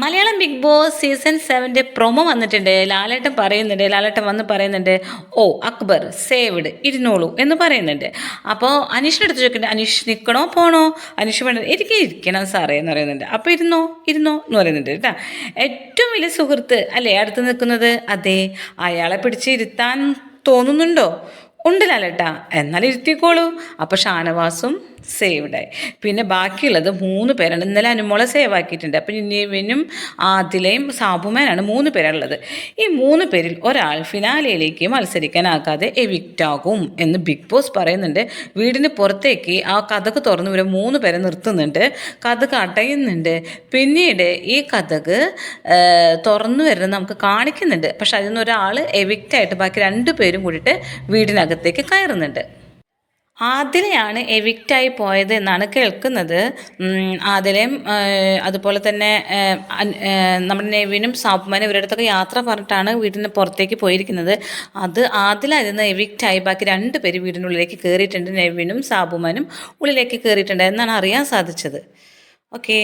Malayalam big boss season സെവന്റെ promo വന്നിട്ടുണ്ട്. ലാലേട്ടൻ പറയുന്നുണ്ട്. ലാലേട്ടൻ വന്ന് പറയുന്നുണ്ട് ഓ അക്ബർ സേവ്ഡ് ഇരുന്നോളൂ എന്ന് പറയുന്നുണ്ട്. അപ്പോൾ അനീഷിന്റെ അടുത്ത് ചോദിക്കുന്നുണ്ട് അനീഷ് നിൽക്കണോ പോണോ? അനീഷ് വേണ്ട എനിക്ക് ഇരിക്കണം സാറേ എന്ന് പറയുന്നുണ്ട്. അപ്പോൾ ഇരുന്നോ ഇരുന്നോ എന്ന് പറയുന്നുണ്ട് കേട്ടോ. ഏറ്റവും വലിയ സുഹൃത്ത് അല്ലേ അടുത്ത് നിൽക്കുന്നത്? അതെ. അയാളെ പിടിച്ച് ഇരുത്താൻ തോന്നുന്നുണ്ടോ? ഉണ്ട് ലാലേട്ടാ. എന്നാൽ ഇരുത്തിക്കോളൂ. അപ്പോൾ ഷാനവാസും സേവ്ഡായി പിന്നെ ബാക്കിയുള്ളത് മൂന്ന് പേരാണ്. ഇന്നലെ അനുമോളെ സേവ് ആക്കിയിട്ടുണ്ട്. അപ്പം നിവിനും ആദിലയും സാബുമാനാണ് മൂന്ന് പേരുള്ളത് ഈ മൂന്ന് പേരിൽ ഒരാൾ ഫിനാലയിലേക്ക് മത്സരിക്കാനാകാതെ എവിക്റ്റാകും എന്ന് ബിഗ് ബോസ് പറയുന്നുണ്ട്. വീടിന് പുറത്തേക്ക് ആ കഥക് തുറന്ന് ഇവരെ മൂന്ന് പേരെ നിർത്തുന്നുണ്ട്. കഥക് അടയുന്നുണ്ട്. പിന്നീട് ഈ കഥക് തുറന്നു വരുന്നത് നമുക്ക് കാണിക്കുന്നുണ്ട്. പക്ഷെ അതിൽ നിന്ന് ഒരാൾ എവിക്റ്റായിട്ട് ബാക്കി രണ്ട് പേരും കൂടിയിട്ട് വീടിനകത്തേക്ക് കയറുന്നുണ്ട്. ആദിലയാണ് എവിക്റ്റായി പോയത് എന്നാണ് കേൾക്കുന്നത്. ആദിലയും അതുപോലെ തന്നെ നമ്മുടെ നെവിനും സാബുമാനും ഇവരുടെ അടുത്തൊക്കെ യാത്ര പറഞ്ഞിട്ടാണ് വീടിന് പുറത്തേക്ക് പോയിരിക്കുന്നത്. അത് ആദിലായിരുന്നു എവിക്റ്റായി. ബാക്കി രണ്ട് പേര് വീടിനുള്ളിലേക്ക് കയറിയിട്ടുണ്ട് നെവിനും സാബുമാനും ഉള്ളിലേക്ക് കയറിയിട്ടുണ്ട് എന്നാണ് അറിയാൻ സാധിച്ചത്. ഓക്കേ.